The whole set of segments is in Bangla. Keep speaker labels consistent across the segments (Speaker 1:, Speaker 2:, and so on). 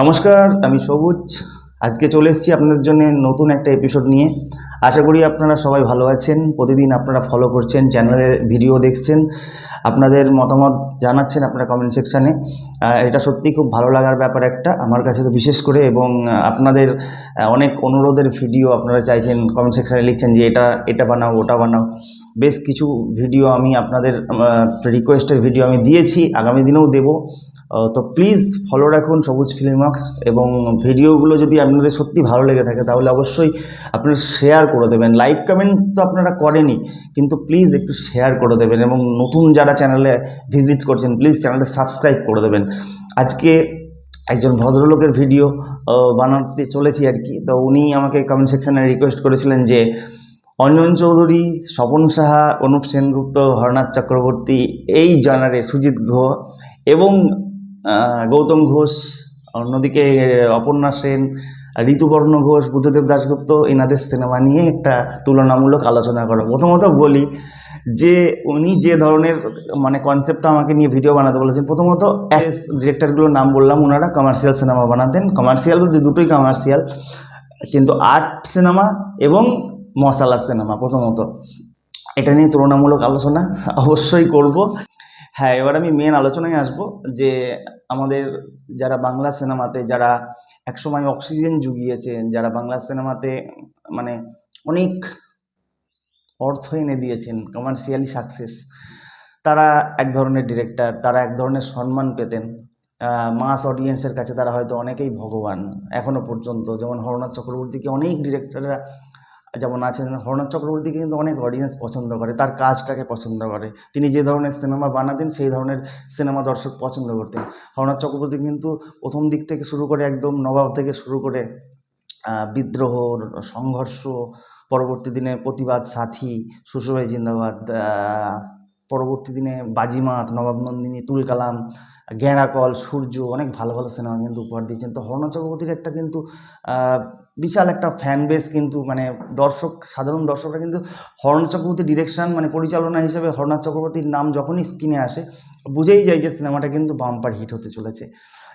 Speaker 1: নমস্কার, আমি সবুজ। আজকে চলে এসেছি আপনাদের জন্য নতুন একটা এপিসোড নিয়ে। আশা করি আপনারা সবাই ভালো আছেন। প্রতিদিন আপনারা ফলো করছেন চ্যানেলে ভিডিও দেখছেন। আপনাদের মতামত জানাচ্ছেন আপনারা কমেন্ট সেকশানে এটা সত্যি খুব ভালো লাগার ব্যাপার একটা, আমার কাছে তো বিশেষ করে, এবং আপনাদের অনেক অনুরোধের ভিডিও আপনারা চাইছেন কমেন্ট সেকশানে লিখছেন যে এটা এটা বানাও, ওটা বানাও। বেশ কিছু ভিডিও আমি আপনাদের রিকোয়েস্টের ভিডিও আমি দিয়েছি, আগামী দিনেও দেবো। তো প্লিজ ফলো রাখুন সবুজ ফিল্মক্স এবং ভিডিওগুলো যদি আপনাদের সত্যি ভালো লেগে থাকে, তাহলে অবশ্যই আপনারা শেয়ার করে দেবেন। লাইক কমেন্ট তো আপনারা করেনই, কিন্তু প্লিজ একটু শেয়ার করে দেবেন এবং নতুন যারা চ্যানেলে ভিজিট করছেন প্লিজ চ্যানেলটা সাবস্ক্রাইব করে দেবেন। আজকে একজন ভদ্রলোকের ভিডিও বানাতে চলেছি আর কি। তো উনি আমাকে কমেন্ট সেকশানে রিকোয়েস্ট করেছিলেন যে, অঞ্জন চৌধুরী, স্বপন সাহা, অনুপ সেনগুপ্ত, হরনাথ চক্রবর্তী, এই জনারে সুজিত ঘোষ এবং গৌতম ঘোষ, অন্যদিকে অপর্ণা সেন, ঋতুপর্ণ ঘোষ, বুদ্ধদেব দাশগুপ্ত, এনাদের সিনেমা নিয়ে একটা তুলনামূলক আলোচনা করো। প্রথমত বলি যে, উনি যে ধরনের মানে কনসেপ্টটা আমাকে নিয়ে ভিডিও বানাতে বলেছেন, প্রথমত অ্যাস ডিরেক্টরগুলোর নাম বললাম ওনারা কমার্শিয়াল সিনেমা বানাতেন। কমার্শিয়াল বলতে দুটোই কমার্শিয়াল কিন্তু আর্ট সিনেমা এবং মশালা সিনেমা প্রথমত। এটা নিয়ে তুলনামূলক আলোচনা অবশ্যই করব। হ্যাঁ এবার আমি মেন আলোচনায় আসব যে আমাদের যারা বাংলা সিনেমাতে যারা একসময় অক্সিজেন জুগিয়েছেন, যারা বাংলা সিনেমাতে মানে অনেক অর্থ এনে দিয়েছেন কমার্শিয়ালি সাকসেস তারা এক ধরনের ডিরেক্টর তারা এক ধরনের সম্মান পেতেন। মাস অডিয়েন্সের কাছে তারা হয়তো অনেকেই ভগবান এখনও পর্যন্ত। যেমন হরনাথ চক্রবর্তীকে অনেক ডিরেক্টররা যেমন আছেন হরনাথ চক্রবর্তীকে কিন্তু অনেক অডিয়েন্স পছন্দ করে, তার কাজটাকে পছন্দ করে। তিনি যে ধরনের সিনেমা বানাতেন, সেই ধরনের সিনেমা দর্শক পছন্দ করতেন। হরনাথ চক্রবর্তী কিন্তু প্রথম দিক থেকে শুরু করে একদম নবাব থেকে শুরু করে বিদ্রোহ, সংঘর্ষ, পরবর্তী দিনে প্রতিবাদ সাথী শ্বশুরভাই জিন্দাবাদ পরবর্তী দিনে বাজিমাত, নবাব নন্দিনী তুল কালাম গেঁড়াকল, সূর্য, অনেক ভালো ভালো সিনেমা কিন্তু উপহার দিয়েছেন। তো হরনাথ চক্রবর্তীর একটা কিন্তু বিশাল একটা ফ্যান বেস কিন্তু মানে দর্শক, সাধারণ দর্শকরা কিন্তু হরনাথ চক্রবর্তীর ডিরেকশন মানে পরিচালনা হিসেবে হরনাথ চক্রবর্তীর নাম যখনই স্ক্রিনে আসে, বুঝেই যায় যে সিনেমাটা কিন্তু বাম্পার হিট হতে চলেছে।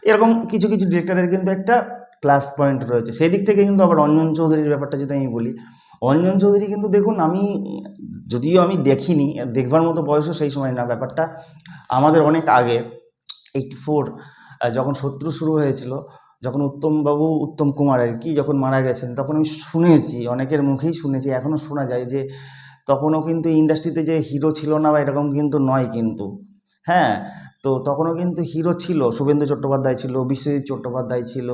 Speaker 1: এরকম কিছু কিছু ডিরেক্টরের কিন্তু একটা প্লাস পয়েন্ট রয়েছে। সেই দিক থেকে কিন্তু আবার অঞ্জন চৌধুরীর ব্যাপারটা যদি আমি বলি, অঞ্জন চৌধুরী কিন্তু দেখুন, আমি যদিও আমি দেখিনি, দেখবার মতো বয়সও সেই সময় না, ব্যাপারটা আমাদের অনেক আগে। এইটি ফোর যখন শত্রু শুরু হয়েছিল, যখন উত্তমবাবু উত্তম কুমার আর কি যখন মারা গেছেন, তখন আমি শুনেছি, অনেকের মুখেই শুনেছি এখনও শোনা যায় যে তখনও কিন্তু ইন্ডাস্ট্রিতে যে হিরো ছিল না বা এরকম কিন্তু নয় কিন্তু। হ্যাঁ তো তখনও কিন্তু হিরো ছিল, শুভেন্দু চট্টোপাধ্যায় ছিল, বিশ্বজিৎ চট্টোপাধ্যায় ছিল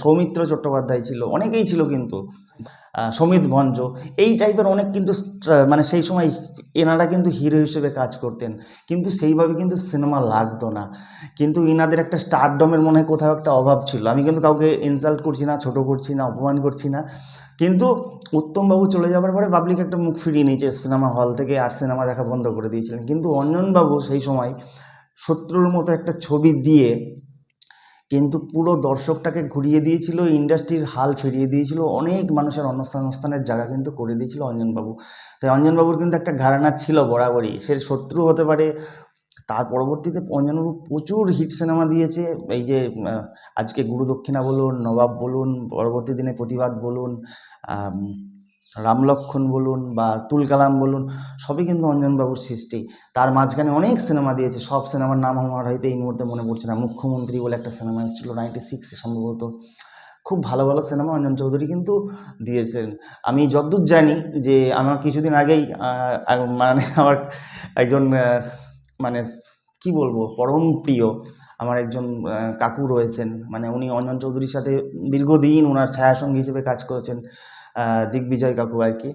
Speaker 1: সৌমিত্র চট্টোপাধ্যায় ছিল, অনেকেই ছিল কিন্তু। সমিত ভঞ্জ, এই টাইপের অনেক কিন্তু মানে সেই সময় এনারা কিন্তু হিরো হিসেবে কাজ করতেন। কিন্তু সেইভাবে কিন্তু সিনেমা লাগতো না। কিন্তু ইনাদের একটা স্টারডমের মনে হয় কোথাও একটা অভাব ছিল। আমি কিন্তু কাউকে ইনসাল্ট করছি না, ছোট করছি না, অপমান করছি না। কিন্তু উত্তমবাবু চলে যাওয়ার পরে পাবলিক একটা মুখ ফিরিয়ে নিয়েছে সিনেমা হল থেকে আর সিনেমা দেখা বন্ধ করে দিয়েছিলেন। কিন্তু অঞ্জনবাবু সেই সময় শত্রুর মতো একটা ছবি দিয়ে কিন্তু পুরো দর্শকটাকে ঘুরিয়ে দিয়েছিল, ইন্ডাস্ট্রির হাল ফিরিয়ে দিয়েছিল, অনেক মানুষের অন্যস্থানের জায়গা কিন্তু করে দিয়েছিল অঞ্জনবাবু। তাই অঞ্জনবাবুর কিন্তু একটা ঘরানা ছিল বরাবরই, সে শত্রু হতে পারে। তার পরবর্তীতে অঞ্জনবাবু প্রচুর হিট সিনেমা দিয়েছে, এই যে আজকে গুরু দক্ষিণা বলুন, নবাব বলুন, পরবর্তী দিনে প্রতিবাদ বলুন রামলক্ষণ বলুন বা তুল কালাম বলুন, সবই কিন্তু অঞ্জনবাবুর সৃষ্টি। তার মাঝখানে অনেক সিনেমা দিয়েছে, সব সিনেমার নাম আমার হয়তো এই মুহূর্তে মনে পড়ছে না। মুখ্যমন্ত্রী বলে একটা সিনেমা এসেছিল নাইনটি সিক্সে সম্ভবত। খুব ভালো ভালো সিনেমা অঞ্জন চৌধুরী কিন্তু দিয়েছেন। আমি যতদূর জানি যে আমার কিছুদিন আগেই মানে আমার একজন মানে কি বলব, পরম প্রিয় আমার একজন কাকু রয়েছেন। মানে উনি অঞ্জন চৌধুরীর সাথে দীর্ঘদিন ওনার ছায়াসঙ্গী হিসেবে কাজ করেছেন। দিগ্বিজয় কাকু আর কি।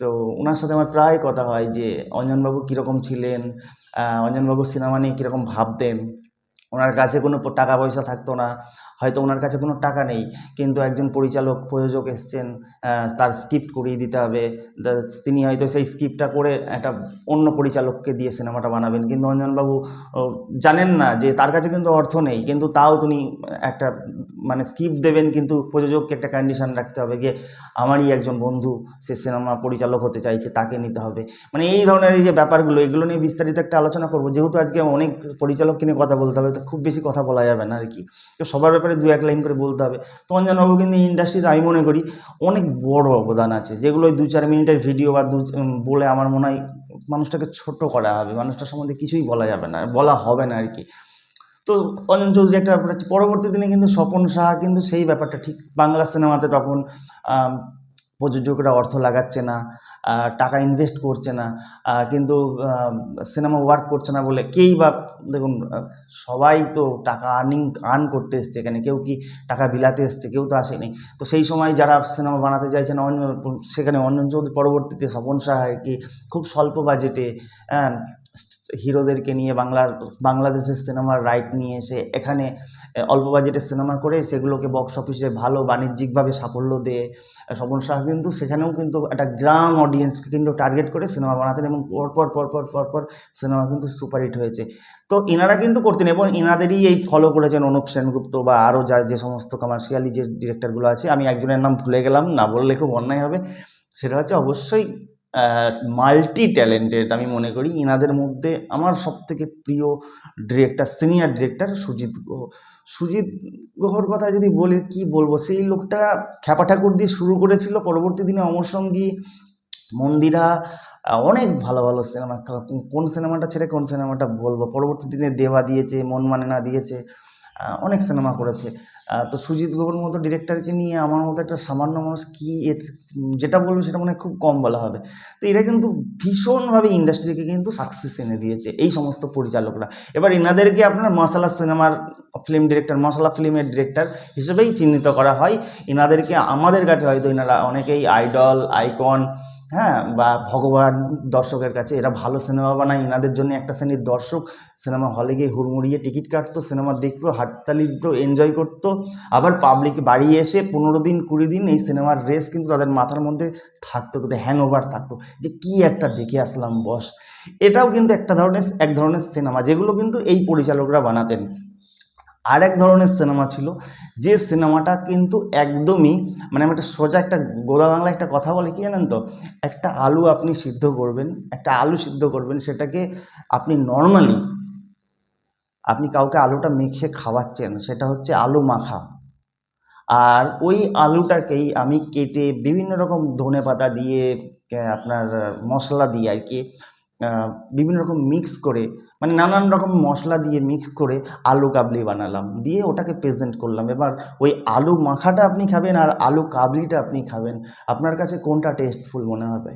Speaker 1: তো ওনার সাথে আমার প্রায় কথা হয় যে, অঞ্জনবাবু কীরকম ছিলেন অঞ্জনবাবু সিনেমা নিয়ে কীরকম ভাবতেন ওনার কাছে কোনো টাকা পয়সা থাকতো না হয়তো ওনার কাছে কোনো টাকা নেই, কিন্তু একজন পরিচালক, প্রযোজক এসছেন তার স্ক্রিপ্ট করিয়ে দিতে হবে। তিনি হয়তো সেই স্ক্রিপ্টটা করে একটা অন্য পরিচালককে দিয়ে সিনেমাটা বানাবেন। কিন্তু অঞ্জনবাবু জানেন না যে তার কাছে কিন্তু অর্থ নেই, কিন্তু তাও তিনি একটা মানে স্ক্রিপ্ট দেবেন, কিন্তু প্রযোজককে একটা কন্ডিশন রাখতে হবে যে আমারই একজন বন্ধু, সে সিনেমা পরিচালক হতে চাইছে, তাকে নিতে হবে। মানে এই ধরনের এই যে ব্যাপারগুলো, এগুলো নিয়ে বিস্তারিত একটা আলোচনা করব। যেহেতু আজকে অনেক পরিচালককে নিয়ে কথা বলতে হবে, তো খুব বেশি কথা বলা যাবে না আর কি। তো সবার ব্যাপারে দু এক লাইন করে বলতে হবে। তো অঞ্জনবাবু কিন্তু ইন্ডাস্ট্রিতে আমি মনে করি অনেক বড় অবদান আছে যেগুলো দু চার মিনিটের ভিডিও বা দু বলে আমার মনে হয় মানুষটাকে ছোট করা হবে, মানুষটার সম্বন্ধে কিছুই বলা যাবে না, বলা হবে না আর কি তো অঞ্জন চৌধুরী একটা ব্যাপার আছে, পরবর্তী দিনে কিন্তু স্বপন সাহা কিন্তু সেই ব্যাপারটা, ঠিক বাংলা সিনেমাতে তখন প্রযোজকরা অর্থ লাগাচ্ছে না টাকা ইনভেস্ট করছে না কিন্তু সিনেমা ওয়ার্ক করছে না বলে কেই বা, দেখুন সবাই তো টাকা আর্নিং আর্ন করতে এসছে এখানে, কেউ কি টাকা বিলাতে এসছে, কেউ তো আসেনি। তো সেই সময় যারা সিনেমা বানাতে চাইছেন অঞ্জন সেখানে অঞ্জন চৌধুরী পরবর্তীতে স্বপন সাহা কি খুব স্বল্প বাজেটে হিরোদেরকে নিয়ে বাংলার বাংলাদেশের সিনেমার রাইট নিয়ে এসে এখানে অল্প বাজেটের সিনেমা করে সেগুলোকে বক্স অফিসে ভালো বাণিজ্যিকভাবে সাফল্য দিয়ে। আহ, স্বপন শাহ কিন্তু সেখানেও কিন্তু একটা গ্রাম অডিয়েন্সকে কিন্তু টার্গেট করে সিনেমা বানাতেন এবং পরপর পরপর পরপর সিনেমা কিন্তু সুপারহিট হয়েছে। তো এনারা কিন্তু করতেন এবং এনাদেরই এই ফলো করেছেন অনুপ সেনগুপ্ত বা আরও যা যে সমস্ত কমার্শিয়ালি যে ডিরেক্টরগুলো আছে আমি একজনের নাম ভুলে গেলাম না বললে খুব অন্যায় হবে। সেটা হচ্ছে অবশ্যই মাল্টি ট্যালেন্টেড আমি মনে করি ইনাদের মধ্যে আমার সবথেকে প্রিয় director senior director Sujit Guha Sujit গুহর কথা যদি বলি, কি বলব? সেই লোকটা খ্যাপা ঠাকুর দিয়ে শুরু করেছিল, পরবর্তী দিনে অমর সঙ্গী, মন্দিরা অনেক ভালো ভালো সিনেমা কোন সিনেমাটা ছেড়ে কোন সিনেমাটা বলব? পরবর্তী দিনে দেবা দিয়েছে মন মানে না দিয়েছে। অনেক সিনেমা করেছে। তো সুজিত গুহর মতো ডিরেক্টরকে নিয়ে আমার মতো একটা সামান্য মানুষ কি যেটা বলব সেটা মনে খুব কম বলা হবে। তো এরা কিন্তু ভীষণভাবে ইন্ডাস্ট্রিকে কিন্তু সাকসেস এনে দিয়েছে, এই সমস্ত পরিচালকরা। এবার এনাদেরকে আপনার মশালা সিনেমার ফিল্ম ডিরেক্টর মশলা ফিল্মের ডিরেক্টর হিসেবেই চিহ্নিত করা হয়। এনাদেরকে আমাদের কাছে হয়তো এনারা অনেকেই আইডল আইকন হ্যাঁ বা ভগবান দর্শকের কাছে এরা ভালো সিনেমা বানায় এনাদের জন্য একটা শ্রেণির দর্শক সিনেমা হলে গিয়ে হুড়মুড়িয়ে টিকিট কাটতো, সিনেমা দেখতো, হাততালি দিত এনজয় করতো। আবার পাবলিক বাড়ি এসে পনেরো দিন, কুড়ি দিন এই সিনেমার রেস কিন্তু তাদের মাথার মধ্যে থাকতো কিন্তু হ্যাং ওভার থাকতো। যে কি একটা দেখে আসলাম বস। এটাও কিন্তু একটা ধরনের, এক ধরনের সিনেমা, যেগুলো কিন্তু এই পরিচালকরা বানাতেন। আর এক ধরনের সিনেমা ছিল, যে সিনেমাটা কিন্তু একদমই মানে আমি একটা সোজা একটা গোলা বাংলা একটা কথা বলে, কি জানেন তো? একটা আলু আপনি সিদ্ধ করবেন, একটা আলু সিদ্ধ করবেন, সেটাকে আপনি নর্মালি আপনি কাউকে আলুটা মেখে খাওয়াচ্ছেন, সেটা হচ্ছে আলু মাখা। আর ওই আলুটাকেই আমি কেটে বিভিন্ন রকম ধনে পাতা দিয়ে আপনার মশলা দিয়ে আর কি বিভিন্ন রকম মিক্স করে মানে নানান রকম মশলা দিয়ে মিক্স করে আলু কাবলি বানালাম। দিয়ে ওটাকে প্রেজেন্ট করলাম। এবার ওই আলু মাখাটা আপনি খাবেন আর আলু কাবলিটা আপনি খাবেন। আপনার কাছে কোনটা টেস্টফুল মনে হবে?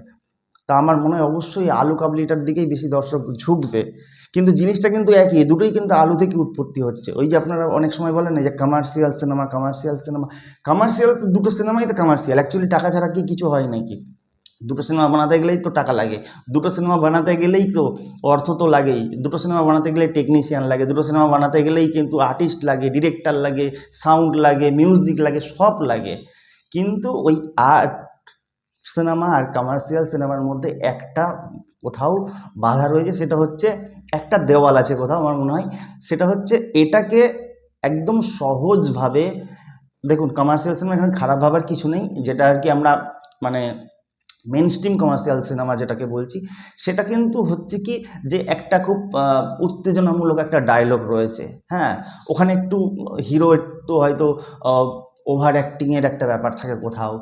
Speaker 1: তা আমার মনে হয় অবশ্যই আলু কাবলিটার দিকেই বেশি দর্শক ঝুঁকবে। কিন্তু জিনিসটা কিন্তু একই দুটোই কিন্তু আলু থেকে উৎপত্তি হচ্ছে। ওই যে আপনারা অনেক সময় বলেন না যে commercial cinema commercial cinema commercial তো দুটো সিনেমাই তো কমার্শিয়াল অ্যাকচুয়ালি টাকা ছাড়া কি কিছু হয় নাকি? দুটো সিনেমা বানাতে গেলেই তো টাকা লাগে। দুটো সিনেমা বানাতে গেলেই তো অর্থ তো লাগেই। দুটো সিনেমা বানাতে গেলে টেকনিশিয়ান লাগে। দুটো সিনেমা বানাতে গেলেই কিন্তু আর্টিস্ট লাগে ডিরেক্টর লাগে সাউন্ড লাগে মিউজিক লাগে, সব লাগে। কিন্তু ওই আর্ট সিনেমা আর কমার্শিয়াল সিনেমার মধ্যে একটা কোথাও বাধা রয়েছে, সেটা হচ্ছে একটা দেওয়াল আছে কোথাও আমার মনে হয়। সেটা হচ্ছে এটাকে একদম সহজভাবে, দেখুন কমার্শিয়াল সিনেমা এখানে খারাপ ভাবার কিছু নেই। যেটা আর কি আমরা মানে মেন স্ট্রিম কমার্শিয়াল সিনেমা যেটাকে বলছি, সেটা কিন্তু হচ্ছে কি যে একটা খুব উত্তেজনামূলক একটা ডায়লগ রয়েছে হ্যাঁ? ওখানে একটু হিরো একটু হয়তো ওভার অ্যাক্টিংয়ের একটা ব্যাপার থাকে কোথাও,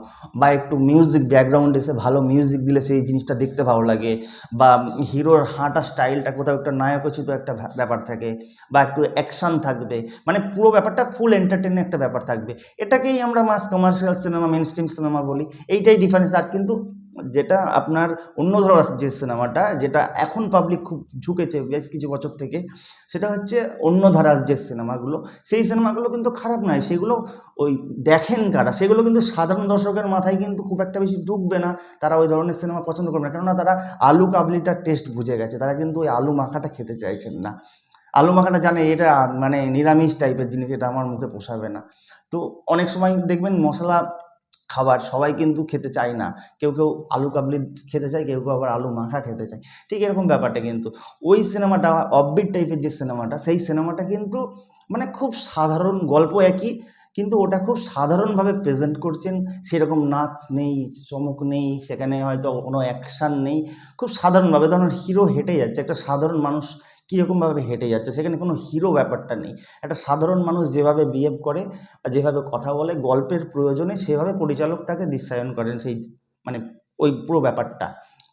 Speaker 1: বা একটু মিউজিক ব্যাকগ্রাউন্ড এসে ভালো মিউজিক দিলে সেই জিনিসটা দেখতে ভালো লাগে, বা হিরোর হাঁটা স্টাইলটা কোথাও একটা নায়কোচিত একটা ব্যাপার থাকে, বা একটু অ্যাকশান থাকবে মানে পুরো ব্যাপারটা ফুল এন্টারটেনের একটা ব্যাপার থাকবে। এটাকেই আমরা mass commercial cinema mainstream cinema বলি, এইটাই ডিফারেন্স আর কিন্তু যেটা আপনার অন্য যে সিনেমাটা, যেটা এখন পাবলিক খুব ঝুঁকেছে বেশ কিছু বছর থেকে, সেটা হচ্ছে অন্য ধারার যে সিনেমাগুলো, সেই সিনেমাগুলো কিন্তু খারাপ নয়, সেগুলো ওই দেখেন কারা, সেগুলো কিন্তু সাধারণ দর্শকের মাথায় কিন্তু খুব একটা বেশি ঢুকবে না, তারা ওই ধরনের সিনেমা পছন্দ করবে না, কেননা তারা আলু কাবলিটার টেস্ট বুঝে গেছে, তারা কিন্তু ওই আলু মাখাটা খেতে চাইছেন না। আলু মাখাটা জানে এটা মানে নিরামিষ টাইপের জিনিস, এটা আমার মুখে পোষাবে না। তো অনেক সময় দেখবেন মশলা খাবার সবাই কিন্তু খেতে চায় না। কেউ কেউ আলু কাবলি খেতে চায়, কেউ কেউ আবার আলু মাখা খেতে চায়। ঠিক এরকম ব্যাপারটা কিন্তু। ওই সিনেমাটা অফবিট টাইপের যে সিনেমাটা, সেই সিনেমাটা কিন্তু মানে খুব সাধারণ গল্প একই, কিন্তু ওটা খুব সাধারণভাবে প্রেজেন্ট করছেন। সেরকম নাচ নেই, চমক নেই, সেখানে হয়তো কোনো অ্যাকশান নেই। খুব সাধারণভাবে ধরুন হিরো হেঁটে যাচ্ছে, একটা সাধারণ মানুষ কীরকমভাবে হেঁটে যাচ্ছে, সেখানে কোনো হিরো ব্যাপারটা নেই। একটা সাধারণ মানুষ যেভাবে বিহেভ করে যেভাবে কথা বলে, গল্পের প্রয়োজনে সেভাবে পরিচালক তাকে দৃশ্যায়ন করেন সেই মানে ওই পুরো ব্যাপারটা।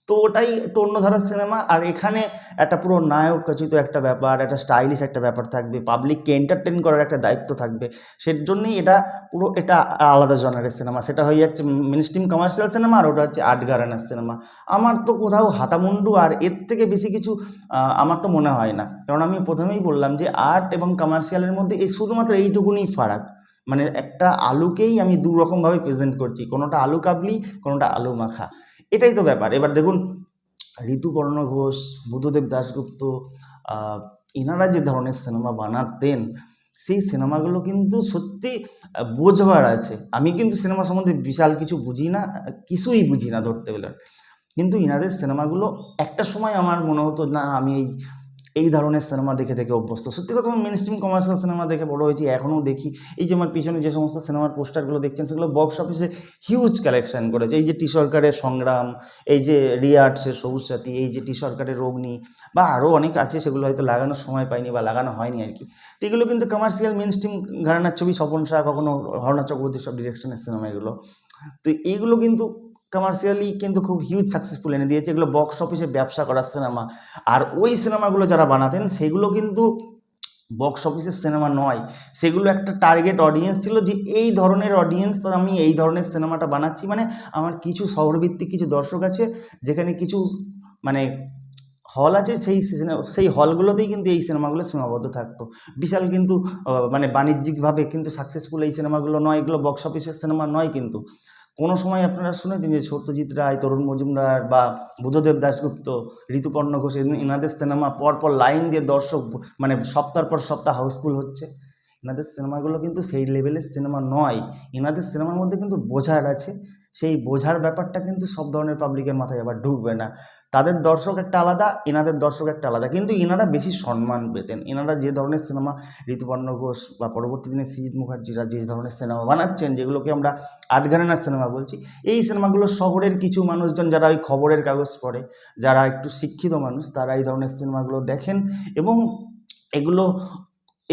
Speaker 1: তো ওটাই একটু অন্য ধারার সিনেমা আর এখানে একটা পুরো নায়ক খচিত একটা ব্যাপার, একটা স্টাইলিশ একটা ব্যাপার থাকবে পাবলিককে এন্টারটেন করার একটা দায়িত্ব থাকবে সেই জন্যই এটা পুরো এটা আলাদা জনারের সিনেমা সেটা হয়ে যাচ্ছে মেন স্ট্রিম কমার্শিয়াল সিনেমা আর ওটা হচ্ছে আর্ট গারানার সিনেমা আমার তো কোথাও হাতামুন্ডু আর এর থেকে বেশি কিছু আমার তো মনে হয় না। কারণ আমি প্রথমেই বললাম যে আর্ট এবং কমার্শিয়ালের মধ্যে এই শুধুমাত্র এইটুকুনি ফারাক। মানে একটা আলুকেই আমি দু রকমভাবে প্রেজেন্ট করছি, কোনোটা আলু কাবলি, কোনোটা আলু মাখা। এটাই তো ব্যাপার। এবার দেখুন ঋতুপর্ণ ঘোষ, বুদ্ধদেব দাশগুপ্ত এনারা যে ধরনের সিনেমা বানাতেন, সেই সিনেমাগুলো কিন্তু সত্যি বোঝবার আছে। আমি কিন্তু সিনেমা সম্বন্ধে বিশাল কিছু বুঝি না, কিছুই বুঝি না ধরতে গেলে। কিন্তু ইনাদের সিনেমাগুলো একটা সময় আমার মনে হতো, না, আমি এই এই ধরনের সিনেমা দেখে দেখে অভ্যস্ত। সত্যি কথা মেন স্ট্রিম কমার্শিয়াল সিনেমা দেখে বড় হয়েছি, এখনও দেখি। এই যে আমার পিছনে যে সমস্ত সিনেমার পোস্টারগুলো দেখছেন, সেগুলো বক্স অফিসে হিউজ কালেকশন করেছে। এই যে টি সরকারের সংগ্রাম, এই যে রিয়ার্টসের সবুজ সাথী, এই যে টি সরকারের অগ্নি, বা আরও অনেক আছে, সেগুলো হয়তো লাগানোর সময় পাইনি বা লাগানো হয়নি আর কি। তো এগুলো কিন্তু কমার্শিয়াল মেন স্ট্রিম ঘরানার ছবি স্বপন শাহ, কখনো হরনা চক্রবর্তী সব ডিরেকশনের সিনেমা এগুলো। তো এইগুলো কিন্তু কমার্শিয়ালি কিন্তু খুব হিউজ সাকসেসফুল এনে দিয়েছে। এগুলো বক্স অফিসে ব্যবসা করার সিনেমা আর ওই সিনেমাগুলো যারা বানাতেন, সেগুলো কিন্তু বক্স অফিসের সিনেমা নয়। সেগুলো একটা টার্গেট অডিয়েন্স ছিল যে এই ধরনের অডিয়েন্স তো আমি এই ধরনের সিনেমাটা বানাচ্ছি। মানে আমার কিছু শহরভিত্তিক কিছু দর্শক আছে, যেখানে কিছু মানে হল আছে, সেই সেই হলগুলোতেই কিন্তু এই সিনেমাগুলো সীমাবদ্ধ থাকতো। বিশাল কিন্তু মানে বাণিজ্যিকভাবে কিন্তু সাকসেসফুল এই সিনেমাগুলো নয়। এগুলো বক্স অফিসের সিনেমা নয় কিন্তু। কোনো সময় আপনারা শুনেছেন যে সত্যজিৎ রায়, তরুণ মজুমদার বা বুদ্ধদেব দাশগুপ্ত, ঋতুপর্ণ ঘোষ এনাদের সিনেমা পরপর লাইন দিয়ে দর্শক মানে সপ্তাহ পর সপ্তাহ হাউসফুল হচ্ছে? এনাদের সিনেমাগুলো কিন্তু সেই লেভেলের সিনেমা নয়। এনাদের সিনেমার মধ্যে কিন্তু বোঝার আছে, সেই বোঝার ব্যাপারটা কিন্তু সব ধরনের পাবলিকের মাথায় আবার ঢুকবে না। তাদের দর্শক একটা আলাদা, এনাদের দর্শক একটা আলাদা। কিন্তু এনারা বেশি সম্মান পেতেন। এনারা যে ধরনের সিনেমা ঋতুপর্ণ ঘোষ বা পরবর্তী দিনে সৃজিৎ মুখার্জিরা যে ধরনের সিনেমা বানাচ্ছেন, যেগুলোকে আমরা আটগানার সিনেমা বলছি, এই সিনেমাগুলো শহরের কিছু মানুষজন যারা ওই খবরের কাগজ পড়ে, যারা একটু শিক্ষিত মানুষ, তারা এই ধরনের সিনেমাগুলো দেখেন এবং এগুলো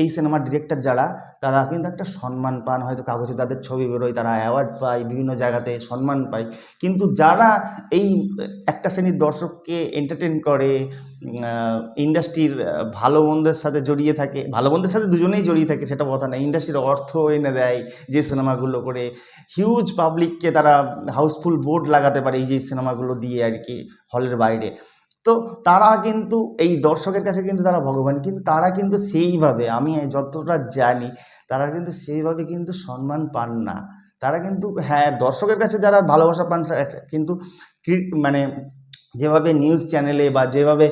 Speaker 1: এই সিনেমার ডিরেক্টর যারা, তারা কিন্তু একটা সম্মান পান। হয়তো কাগজে তাদের ছবি বেরোয়, তারা অ্যাওয়ার্ড পায়, বিভিন্ন জায়গাতে সম্মান পায়। কিন্তু যারা এই একটা শ্রেণির দর্শককে এন্টারটেন করে ইন্ডাস্ট্রির ভালো মন্দের সাথে জড়িয়ে থাকে, ভালো মন্দের সাথে দুজনেই জড়িয়ে থাকে, সেটা কথা না। ইন্ডাস্ট্রির অর্থ এনে দেয় যে সিনেমাগুলো করে। হিউজ পাবলিককে তারা হাউসফুল বোর্ড লাগাতে পারে এই যে সিনেমাগুলো দিয়ে আর কি হলের বাইরে। তো তারা কিন্তু, এই দর্শকের কাছে কিন্তু তারা ভগবান, কিন্তু তারা কিন্তু সেইভাবে, আমি যতটা জানি, তারা কিন্তু সেইভাবে কিন্তু সম্মান পান না। তারা কিন্তু হ্যাঁ দর্শকের কাছে যারা ভালোবাসা পান কিন্তু মানে যেভাবে নিউজ চ্যানেলে বা যেভাবে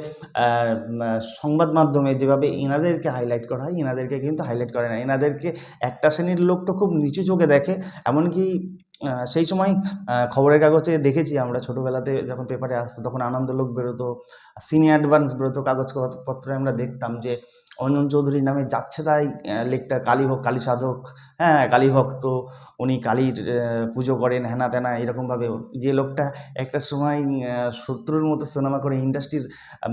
Speaker 1: সংবাদ মাধ্যমে যেভাবে এনাদেরকে হাইলাইট করা হয়, এনাদেরকে কিন্তু হাইলাইট করে না। এনাদেরকে একটা শ্রেণির লোক তো খুব নিচু চোখে দেখে, এমনকি সেই সময় খবরের কাগজে দেখেছি আমরা ছোটোবেলাতে যখন পেপারে আসতো, তখন আনন্দলোক বেরোতো সিনিয়র অ্যাডভান্স বেরোতো কাগজপত্রে আমরা দেখতাম যে, অঞ্জন চৌধুরীর নামে যাচ্ছে তাই লেখটা কালী হোক, কালী সাধক হ্যাঁ কালী ভক্ত, উনি কালীর পুজো করেন হ্যানা ত্যানা এরকমভাবে। যে লোকটা একটা সময় শত্রুর মতো সিনেমা করে ইন্ডাস্ট্রির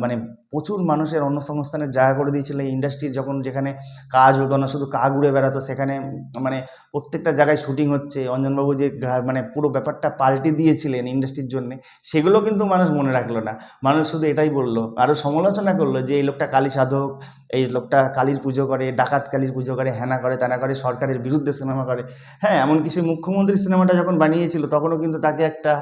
Speaker 1: মানে প্রচুর মানুষের অন্য অন্নসংস্থানের জায়গা করে দিয়েছিল। এই ইন্ডাস্ট্রির যখন যেখানে কাজ হতো না, শুধু কাক উড়ে বেড়াতো, সেখানে মানে প্রত্যেকটা জায়গায় শুটিং হচ্ছে। অঞ্জনবাবু যে মানে পুরো ব্যাপারটা পাল্টে দিয়েছিলেন ইন্ডাস্ট্রির জন্যে, সেগুলো কিন্তু মানুষ মনে রাখল না। মানুষ শুধু এটাই বলল, আরও সমালোচনা করল যে, এই লোকটা কালী সাধক, এই লোকটা কালীর পুজো করে, ডাকাত কালীর পুজো করে হ্যানা করে ত্যানা করে, সরকারের বিরুদ্ধে সিনেমা করে। হ্যাঁ এমনকি সে মুখ্যমন্ত্রী সিনেমাটা যখন বানিয়েছিল, তখনও কিন্তু তাকে একটা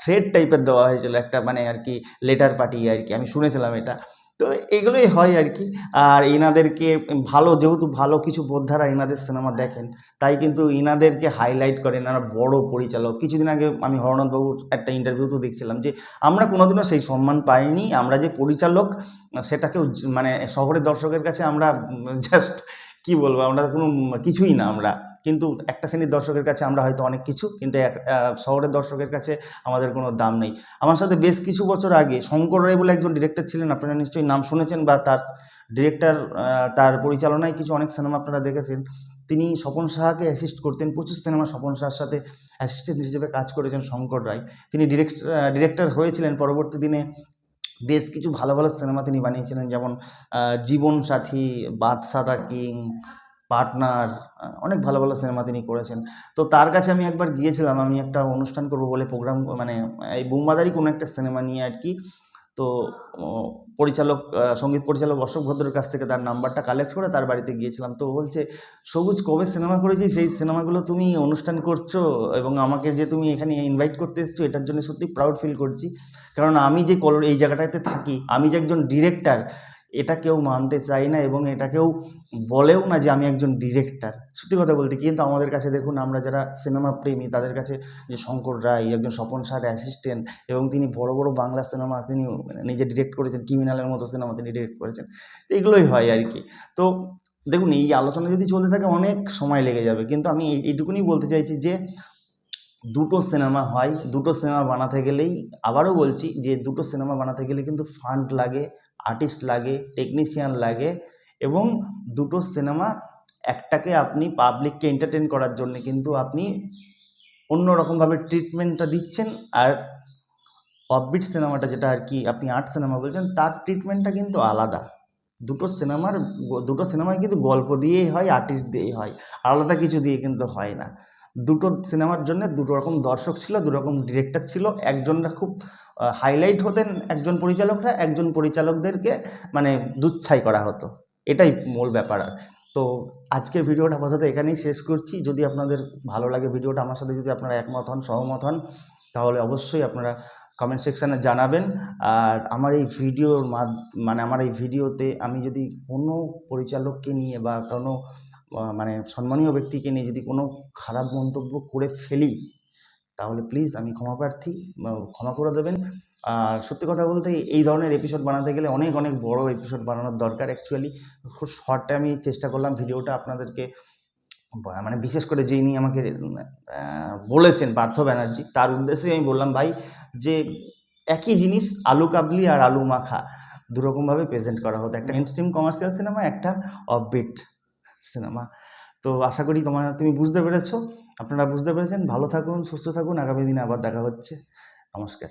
Speaker 1: থ্রেড টাইপের দেওয়া হয়েছিল, একটা মানে আর কি লেটার পাঠিয়ে আর কি, আমি শুনেছিলাম এটা। তো এগুলোই হয় আর কি। আর এনাদেরকে ভালো, যেহেতু ভালো কিছু বোদ্ধারা এনাদের সিনেমা দেখেন, তাই কিন্তু ইনাদেরকে হাইলাইট করেন এনারা বড় পরিচালক। কিছুদিন আগে আমি হরনাথবাবুর একটা ইন্টারভিউতেও দেখছিলাম যে, আমরা কোনোদিনও সেই সম্মান পাইনি, আমরা যে পরিচালক, সেটাকেও মানে শহরের দর্শকের কাছে আমরা জাস্ট কি বলব, আমরা কোনো কিছুই না আমরা। কিন্তু একটা শ্রেণির দর্শকের কাছে আমরা হয়তো অনেক কিছু, কিন্তু এক শহরের দর্শকের কাছে আমাদের কোনো দাম নেই। আমার সাথে বেশ কিছু বছর আগে শঙ্কর রায় বলে একজন ডিরেক্টর ছিলেন, আপনারা নিশ্চয়ই নাম শুনেছেন বা তার ডিরেক্টর তার পরিচালনায় কিছু অনেক সিনেমা আপনারা দেখেছেন। তিনি স্বপন সাহাকে অ্যাসিস্ট করতেন, প্রচুর সিনেমা স্বপন সাহার সাথে অ্যাসিস্ট্যান্ট হিসেবে কাজ করেছেন শঙ্কর রায়। তিনি ডিরেক্ট ডিরেক্টর হয়েছিলেন, পরবর্তী দিনে বেশ কিছু ভালো ভালো সিনেমা তিনি বানিয়েছিলেন, যেমন জীবন জীবনসাথী বাদশাদা কিং, পার্টনার অনেক ভালো ভালো সিনেমা তিনি করেছেন। তো তার কাছে আমি একবার গিয়েছিলাম, আমি একটা অনুষ্ঠান করব বলে প্রোগ্রাম মানে এই বোমাদারি কোনো একটা সিনেমা নিয়ে আর কি তো পরিচালক সংগীত পরিচালক অশোক ভদ্রের কাছ থেকে তার নাম্বারটা কালেক্ট করে তার বাড়িতে গিয়েছিলাম। তো বলছে, সবুজ কবে সিনেমা করেছি সেই সিনেমাগুলো তুমি অনুষ্ঠান করছ এবং আমাকে যে তুমি এখানে ইনভাইট করতে এসছো, এটার জন্য সত্যি প্রাউড ফিল করছি। কারণ আমি যে কল এই জায়গাটাতে থাকি, আমি যে একজন ডিরেক্টর এটা কেউ মানতে চায় না এবং এটা কেউ বলেও না যে আমি একজন ডিরেক্টর সত্যি কথা বলতে কিন্তু আমাদের কাছে দেখুন, আমরা যারা সিনেমা প্রেমী, তাদের কাছে যে শঙ্কর রায়, একজন স্বপন সার অ্যাসিস্ট্যান্ট এবং তিনি বড় বড় বাংলা সিনেমা তিনি নিজে ডিরেক্ট করেছেন ক্রিমিনালের মতো সিনেমা তিনি ডিরেক্ট করেছেন। এগুলোই হয় আর কি। তো দেখুন, এই আলোচনা যদি চলতে থাকে, অনেক সময় লেগে যাবে। কিন্তু আমি এইটুকুনি বলতে চাইছি যে দুটো সিনেমা হয়, দুটো সিনেমা বানাতে গেলেই আবারও বলছি যে দুটো সিনেমা বানাতে গেলে কিন্তু ফান্ড লাগে আর্টিস্ট লাগে টেকনিশিয়ান লাগে এবং দুটো সিনেমা একটাকে আপনি পাবলিককে এন্টারটেন করার জন্য কিন্তু আপনি অন্য রকমভাবে ট্রিটমেন্টটা দিচ্ছেন আর অফবিট সিনেমাটা যেটা আর কি আপনি আর্ট সিনেমা বলছেন, তার ট্রিটমেন্টটা কিন্তু আলাদা। দুটো সিনেমার, দুটো সিনেমায় কিন্তু গল্প দিয়েই হয় আর্টিস্ট দিয়েই হয়, আলাদা কিছু দিয়ে কিন্তু হয় না। দুটো সিনেমার জন্য দুটো রকম দর্শক ছিল দু রকম ডিরেক্টর ছিল। একজনরা খুব হাইলাইট হতেন একজন পরিচালকরা, একজন পরিচালকদেরকে মানে দুচ্ছাই করা হতো। এটাই মূল ব্যাপার আর। তো আজকের ভিডিওটা আপাতত এখানেই শেষ করছি। যদি আপনাদের ভালো লাগে ভিডিওটা, আমার সাথে যদি আপনারা একমত হন, সহমত হন, তাহলে অবশ্যই আপনারা কমেন্ট সেকশানে জানাবেন। আর আমার এই ভিডিওর মানে আমার এই ভিডিওতে আমি যদি কোনো পরিচালককে নিয়ে বা কোনো মানে সম্মানীয় ব্যক্তিকে নিয়ে যদি কোনো খারাপ মন্তব্য করে ফেলি, তাহলে প্লিজ আমি ক্ষমা প্রার্থী ক্ষমা করে দেবেন। আর সত্যি কথা বলতে এই ধরনের এপিসোড বানাতে গেলে অনেক অনেক বড় এপিসোড বানানোর দরকার অ্যাকচুয়ালি খুব শর্টে আমি চেষ্টা করলাম ভিডিওটা আপনাদেরকে মানে বিশেষ করে যিনি আমাকে বলেছেন পার্থ ব্যানার্জি, তার উদ্দেশ্যে আমি বললাম, ভাই, যে একই জিনিস আলু কাবলি আর আলু মাখা, দুরকমভাবে প্রেজেন্ট করা হতো একটা মেন স্ট্রিম কমার্শিয়াল সিনেমা একটা অফবিট সিনেমা। তো আশা করি তোমার, তুমি বুঝতে পেরেছ। আপনারা বুঝতে পেরেছেন। ভালো থাকুন, সুস্থ থাকুন। আগামী দিনে আবার দেখা হচ্ছে। নমস্কার।